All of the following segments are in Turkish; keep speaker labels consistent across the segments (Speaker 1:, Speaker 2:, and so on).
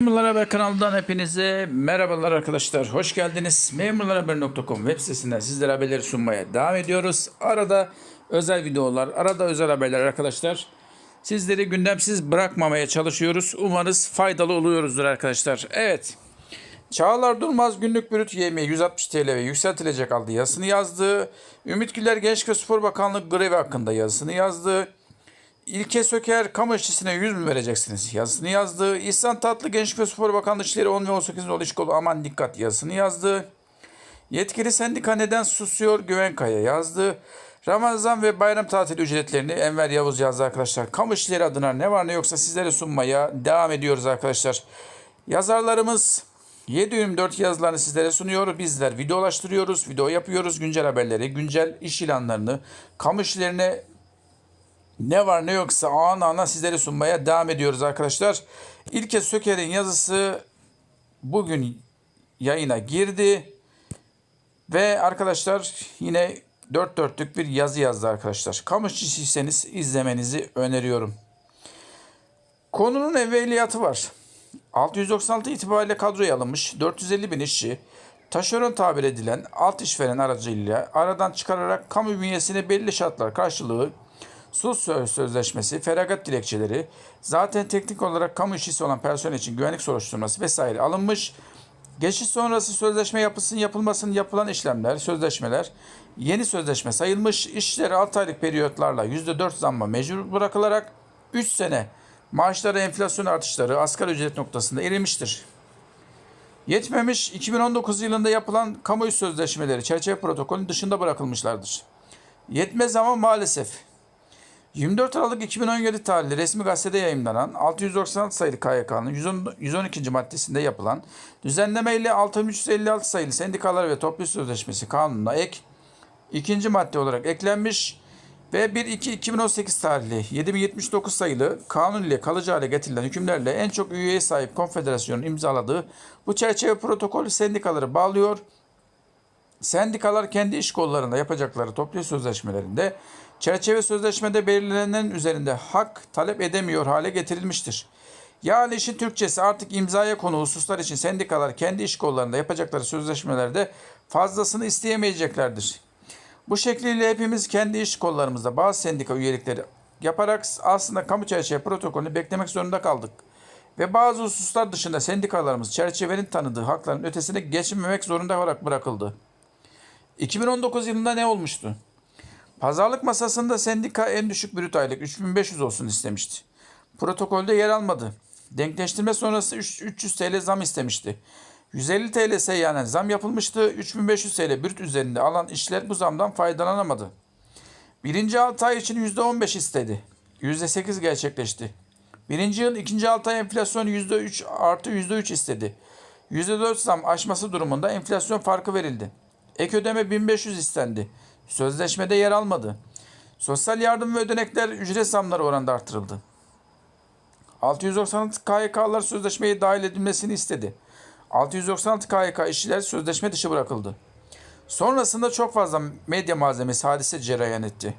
Speaker 1: Memurlar Haber kanalından hepinize merhabalar arkadaşlar. Hoş geldiniz. Memurlarhaber.com web sitesinden sizlere haberleri sunmaya devam ediyoruz. Arada özel videolar, arada özel haberler arkadaşlar. Sizleri gündemsiz bırakmamaya çalışıyoruz. Umarız faydalı oluyoruzdur arkadaşlar. Evet. Çağlar Durmaz günlük brüt yemeği 160 TL ve yükseltilecek aldı yazısını yazdı. Ümit Güler Gençlik ve Spor Bakanlığı grevi hakkında yazısını yazdı. İlke Söker kamu işçisine 100 mü vereceksiniz yazısını yazdı. İhsan Tatlı Gençlik ve Spor Bakanlığı işleri 10 ve 18 nolu iş kolu aman dikkat yazısını yazdı. Yetkili sendika neden susuyor Güven Kaya yazdı. Ramazan ve bayram tatili ücretlerini Enver Yavuz yazdı arkadaşlar. Kamu işleri adına ne var ne yoksa sizlere sunmaya devam ediyoruz arkadaşlar. Yazarlarımız 724 yazılarını sizlere sunuyor. Bizler videolaştırıyoruz, video yapıyoruz. Güncel haberleri, güncel iş ilanlarını, kamu işlerine ne var ne yoksa ana ana sizlere sunmaya devam ediyoruz arkadaşlar. İlke Söker'in yazısı bugün yayına girdi. Ve arkadaşlar yine dört dörtlük bir yazı yazdı arkadaşlar. Kamu işçisiyseniz izlemenizi öneriyorum. Konunun evveliyatı var. 696 itibariyle kadroya alınmış 450 bin işçi taşeron tabir edilen alt işveren aracılığıyla aradan çıkararak kamu bünyesine belli şartlar karşılığı sus sözleşmesi, feragat dilekçeleri, zaten teknik olarak kamu işçisi olan personel için güvenlik soruşturması vesaire alınmış. Geçiş sonrası sözleşme yapısının yapılmasının yapılan işlemler, sözleşmeler yeni sözleşme sayılmış. İşleri 6 aylık periyotlarla %4 zamma mecbur bırakılarak 3 sene maaşları enflasyon artışları asgari ücret noktasında erimiştir. Yetmemiş 2019 yılında yapılan kamu sözleşmeleri çerçeve protokolünün dışında bırakılmışlardır. Yetmez ama maalesef 24 Aralık 2017 tarihli resmi gazetede yayımlanan 696 sayılı KYK'nın 112. maddesinde yapılan düzenleme ile 6356 sayılı sendikalar ve toplu sözleşmesi kanununa ek ikinci madde olarak eklenmiş ve 1-2-2018 tarihli 7079 sayılı kanun ile kalıcı hale getirilen hükümlerle en çok üyeye sahip konfederasyonun imzaladığı bu çerçeve protokolü sendikaları bağlıyor. Sendikalar kendi iş kollarında yapacakları toplu sözleşmelerinde çerçeve sözleşmede belirlenen üzerinde hak talep edemiyor hale getirilmiştir. Yani işin Türkçesi artık imzaya konu hususlar için sendikalar kendi iş kollarında yapacakları sözleşmelerde fazlasını isteyemeyeceklerdir. Bu şekliyle hepimiz kendi iş kollarımızda bazı sendika üyelikleri yaparak aslında kamu çerçeve protokolünü beklemek zorunda kaldık. Ve bazı hususlar dışında sendikalarımız çerçevenin tanıdığı hakların ötesine geçmemek zorunda olarak bırakıldı. 2019 yılında ne olmuştu? Pazarlık masasında sendika en düşük brüt aylık 3500 olsun istemişti. Protokolde yer almadı. Denkleştirme sonrası 300 TL zam istemişti. 150 TL seyyanen zam yapılmıştı. 3500 TL brüt üzerinde alan işler bu zamdan faydalanamadı. Birinci 6 ay için %15 istedi. %8 gerçekleşti. Birinci yıl ikinci 6 ay enflasyon %3 artı %3 istedi. %4 zam aşması durumunda enflasyon farkı verildi. Ek ödeme 1500 istendi. Sözleşmede yer almadı. Sosyal yardım ve ödenekler ücret zamları oranında artırıldı. 696 KYK'lar sözleşmeye dahil edilmesini istedi. 696 KYK işçiler sözleşme dışı bırakıldı. Sonrasında çok fazla medya malzemesi hadise cereyan etti.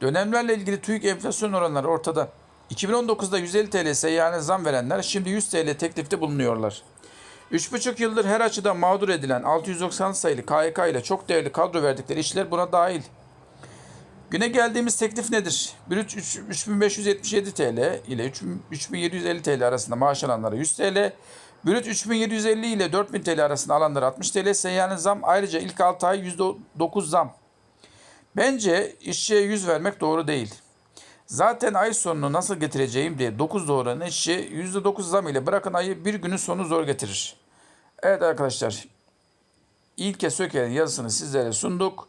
Speaker 1: Dönemlerle ilgili TÜİK enflasyon oranları ortada. 2019'da 150 TL seyyane zam verenler şimdi 100 TL teklifte bulunuyorlar. 3,5 yıldır her açıdan mağdur edilen 690 sayılı KYK ile çok değerli kadro verdikleri işler buna dahil. Güne geldiğimiz teklif nedir? Brüt 3577 TL ile 3750 TL arasında maaş alanlara 100 TL, Brüt 3750 ile 4000 TL arasında alanlara 60 TL seyyanen zam ayrıca ilk 6 ay %9 zam. Bence işçiye 100 vermek doğru değil. Zaten ay sonunu nasıl getireceğim diye 9 doğuran işçi %9 zam ile bırakın ayı bir günün sonu zor getirir. Evet arkadaşlar İlke Söker'in yazısını sizlere sunduk.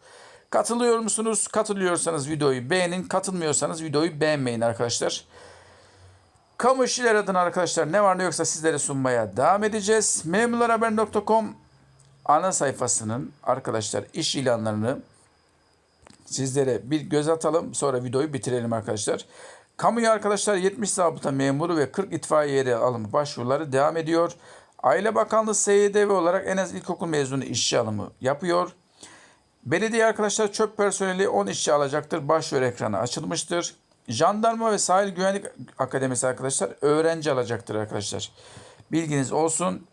Speaker 1: Katılıyor musunuz? Katılıyorsanız videoyu beğenin. Katılmıyorsanız videoyu beğenmeyin arkadaşlar. Kamu işçiler adına arkadaşlar ne var ne yoksa sizlere sunmaya devam edeceğiz. Memurlarhaber.com ana sayfasının arkadaşlar iş ilanlarını sizlere bir göz atalım. Sonra videoyu bitirelim arkadaşlar. Kamuya arkadaşlar 70 zabıta memuru ve 40 itfaiye alımı başvuruları devam ediyor. Aile Bakanlığı SYDV olarak en az ilkokul mezunu işçi alımı yapıyor. Belediye arkadaşlar çöp personeli 10 işçi alacaktır. Başvuru ekranı açılmıştır. Jandarma ve Sahil Güvenlik Akademisi arkadaşlar öğrenci alacaktır arkadaşlar. Bilginiz olsun.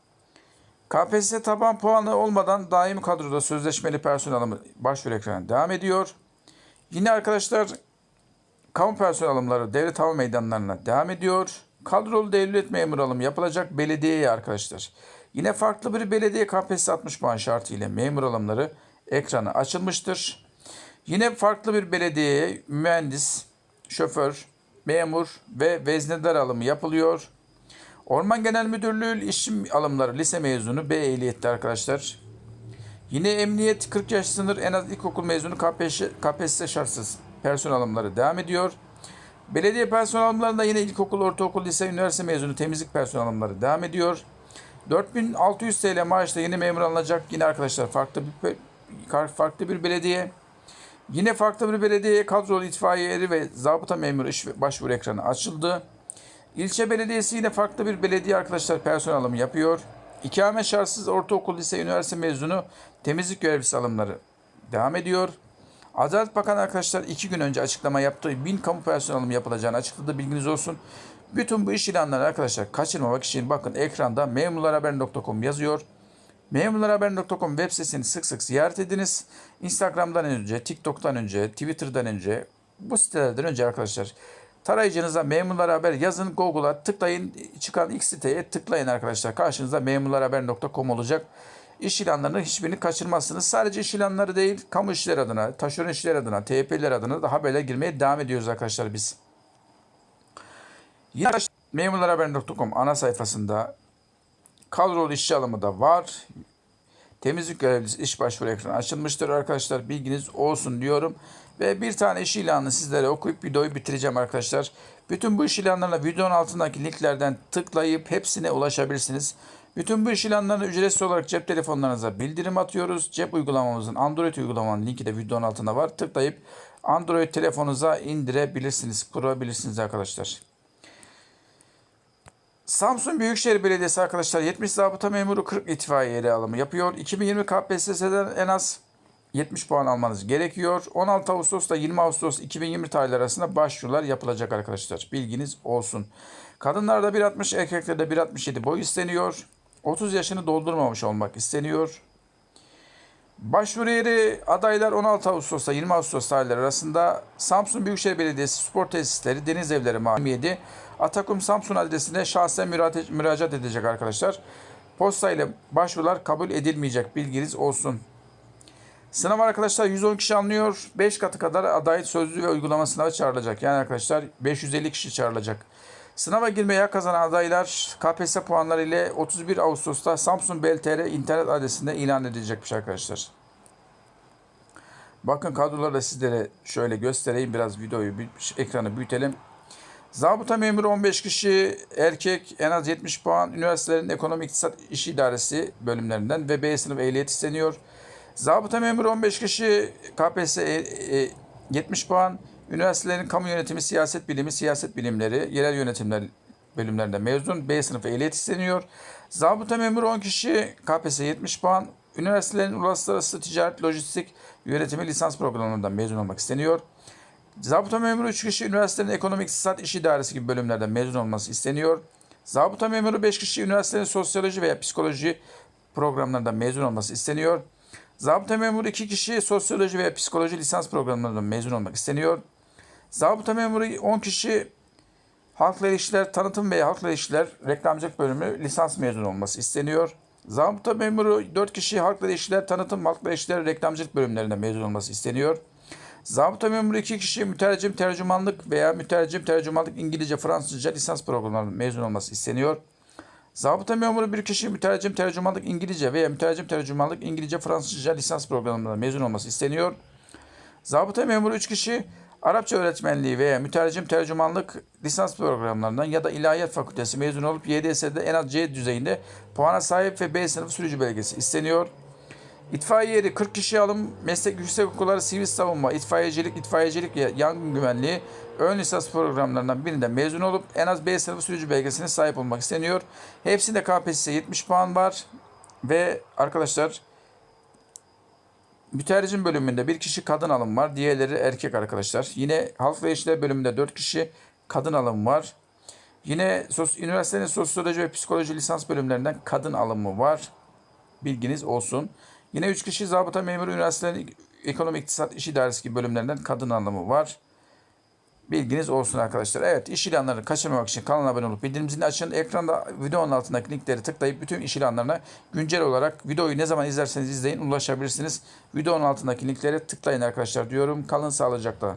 Speaker 1: KPSS taban puanı olmadan daimi kadroda sözleşmeli personel alımı başvuru ekranı devam ediyor. Yine arkadaşlar kamu personel alımları devlet hava meydanlarına devam ediyor. Kadrolu devlet memuru alımı yapılacak belediyeye arkadaşlar. Yine farklı bir belediye KPSS 60 puan şartı ile memur alımları ekranı açılmıştır. Yine farklı bir belediyeye mühendis, şoför, memur ve veznedar alımı yapılıyor. Orman Genel Müdürlüğü işçi alımları lise mezunu B ehliyetli arkadaşlar. Yine emniyet 40 yaş sınır en az ilkokul mezunu KPSS, KPSS şartsız personel alımları devam ediyor. Belediye personel alımlarında yine ilkokul, ortaokul, lise, üniversite mezunu temizlik personel alımları devam ediyor. 4600 TL maaşla yeni memur alınacak. Yine arkadaşlar farklı bir farklı bir belediye. Yine farklı bir belediyeye kadrolu itfaiye eri ve zabıta memuru iş başvuru ekranı açıldı. İlçe belediyesi yine farklı bir belediye arkadaşlar personel alımı yapıyor. İkame şartsız ortaokul, lise, üniversite mezunu temizlik görevlisi alımları devam ediyor. Adalet Bakanı arkadaşlar iki gün önce açıklama yaptı. Bin kamu personel alımı yapılacağını açıkladı. Bilginiz olsun. Bütün bu iş ilanları arkadaşlar kaçırmamak için bakın ekranda memurlarhaber.com yazıyor. Memurlarhaber.com web sitesini sık sık ziyaret ediniz. Instagram'dan önce, TikTok'tan önce, Twitter'dan önce, bu sitelerden önce arkadaşlar tarayıcınıza memurlar haber yazın Google'a tıklayın çıkan ilk siteye tıklayın arkadaşlar. Karşınızda memurlarhaber.com olacak. İş ilanlarını hiçbirini kaçırmazsınız. Sadece iş ilanları değil, kamu işleri adına, taşeron işleri adına, TYP'ler adına da haberle girmeye devam ediyoruz arkadaşlar biz. Yine memurlarhaber.com ana sayfasında kadrolu işçi alımı da var. Temizlik görevlisi iş başvuru ekranı açılmıştır arkadaşlar. Bilginiz olsun diyorum. Ve bir tane iş ilanını sizlere okuyup videoyu bitireceğim arkadaşlar. Bütün bu iş ilanlarına videonun altındaki linklerden tıklayıp hepsine ulaşabilirsiniz. Bütün bu iş ilanlarını ücretsiz olarak cep telefonlarınıza bildirim atıyoruz. Cep uygulamamızın Android uygulamanın linki de videonun altında var. Tıklayıp Android telefonunuza indirebilirsiniz, kurabilirsiniz arkadaşlar. Samsun Büyükşehir Belediyesi arkadaşlar 70 zabıta memuru 40 itfaiye yeri alımı yapıyor. 2020 KPSS'den en az 70 puan almanız gerekiyor. 16 Ağustos ile 20 Ağustos 2020 tarihleri arasında başvurular yapılacak arkadaşlar. Bilginiz olsun. Kadınlarda 1.60, erkeklerde 1.67 boy isteniyor. 30 yaşını doldurmamış olmak isteniyor. Başvuru yeri adaylar 16 Ağustos'ta 20 Ağustos tarihleri arasında Samsun Büyükşehir Belediyesi Spor Tesisleri Deniz Evleri Mahallesi Atakum Samsun adresine şahsen müracaat edecek arkadaşlar. Posta ile başvurular kabul edilmeyecek bilginiz olsun. Sınav arkadaşlar 110 kişi anlıyor. 5 katı kadar aday sözlü ve uygulama sınavı çağrılacak. Yani arkadaşlar 550 kişi çağrılacak. Sınava girmeye hak kazanan adaylar KPSS puanları ile 31 Ağustos'ta Samsun BLTR internet adresinde ilan edilecekmiş arkadaşlar. Bakın kadroları da sizlere şöyle göstereyim. Biraz videoyu, ekranı büyütelim. Zabıta memuru 15 kişi, erkek en az 70 puan, üniversitelerin ekonomi iktisat iş idaresi bölümlerinden ve B sınıf ehliyet isteniyor. Zabıta memuru 15 kişi, KPSS e, 70 puan, üniversitelerin kamu yönetimi, siyaset bilimi, siyaset bilimleri, yerel yönetimler bölümlerinde mezun, B sınıfı ehliyet isteniyor. Zabıta memuru 10 kişi, KPSS 70 puan, üniversitelerin uluslararası ticaret, lojistik, yönetimi lisans programlarından mezun olmak isteniyor. Zabıta memuru 3 kişi üniversitenin ekonomik iktisat iş idaresi gibi bölümlerden mezun olması isteniyor. Zabıta memuru 5 kişi üniversitenin sosyoloji veya psikoloji programlarından mezun olması isteniyor. Zabıta memuru 2 kişi sosyoloji veya psikoloji lisans programlarından mezun olmak isteniyor. Zabıta memuru 10 kişi halkla ilişkiler, tanıtım veya halkla ilişkiler reklamcılık bölümü lisans mezun olması isteniyor. Zabıta memuru 4 kişi halkla ilişkiler, tanıtım, halkla ilişkiler, reklamcılık bölümlerinden mezun olması isteniyor. Zabıta memuru 2 kişi mütercim tercümanlık veya mütercim tercümanlık İngilizce, Fransızca lisans programlarından mezun olması isteniyor. Zabıta memuru bir kişi mütercim tercümanlık İngilizce veya mütercim tercümanlık İngilizce, Fransızca lisans programlarından mezun olması isteniyor. Zabıta memuru 3 kişi Arapça öğretmenliği veya mütercim tercümanlık lisans programlarından ya da ilahiyat fakültesi mezun olup YDS'de en az C düzeyinde puana sahip ve B sınıfı sürücü belgesi isteniyor. İtfaiye yeri 40 kişi alım, meslek yüksek okulları sivil savunma, itfaiyecilik, itfaiyecilik ve yangın güvenliği ön lisans programlarından birinden mezun olup en az B sınıfı sürücü belgesine sahip olmak isteniyor. Hepsinde KPSS 70 puan var ve arkadaşlar mütercim bölümünde bir kişi kadın alım var. Diğerleri erkek arkadaşlar. Yine halk ve işler bölümünde 4 kişi kadın alım var. Yine sos, üniversitenin sosyoloji ve psikoloji lisans bölümlerinden kadın alımı var. Bilginiz olsun. Yine 3 kişi zabıta memuru üniversitenin ekonomi iktisat iş idaresi gibi bölümlerinden kadın alımı var. Bilginiz olsun arkadaşlar. Evet iş ilanlarını kaçırmamak için kanala abone olup bildirim zilini açın. Ekranda videonun altındaki linkleri tıklayıp bütün iş ilanlarına güncel olarak videoyu ne zaman izlerseniz izleyin ulaşabilirsiniz. Videonun altındaki linkleri tıklayın arkadaşlar diyorum. Kalın sağlıcakla.